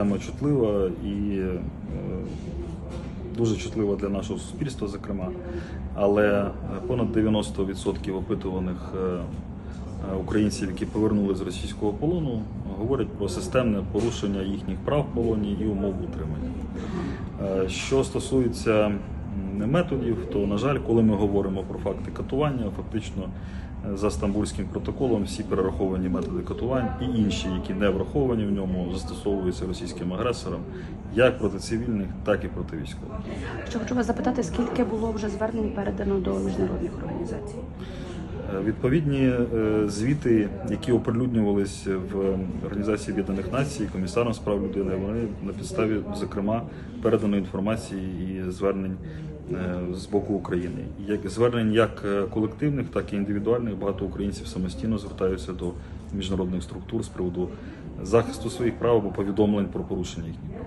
Чутлива і е, дуже чутлива для нашого суспільства, зокрема. Але понад 90% опитуваних е, українців, які повернули з російського полону, говорять про системне порушення їхніх прав в полоні і умов утримання. Е, Що стосується методів, то на жаль, коли ми говоримо про факти катування, фактично е, за стамбульським протоколом всі перераховані методи катувань і інші, які не враховані в ньому, застосовуються російським агресором як проти цивільних, так і проти військових. Що хочу вас запитати, скільки було вже звернень передано до міжнародних організацій? Е, Відповідні е, звіти, які оприлюднювались в Організації Об'єднаних Націй, комісаром з прав людини, вони на підставі, зокрема, переданої інформації і звернень е, з боку України. Як звернень як колективних, так і індивідуальних. Багато українців самостійно звертаються до міжнародних структур з приводу захисту своїх прав або повідомлень про порушення їхніх прав.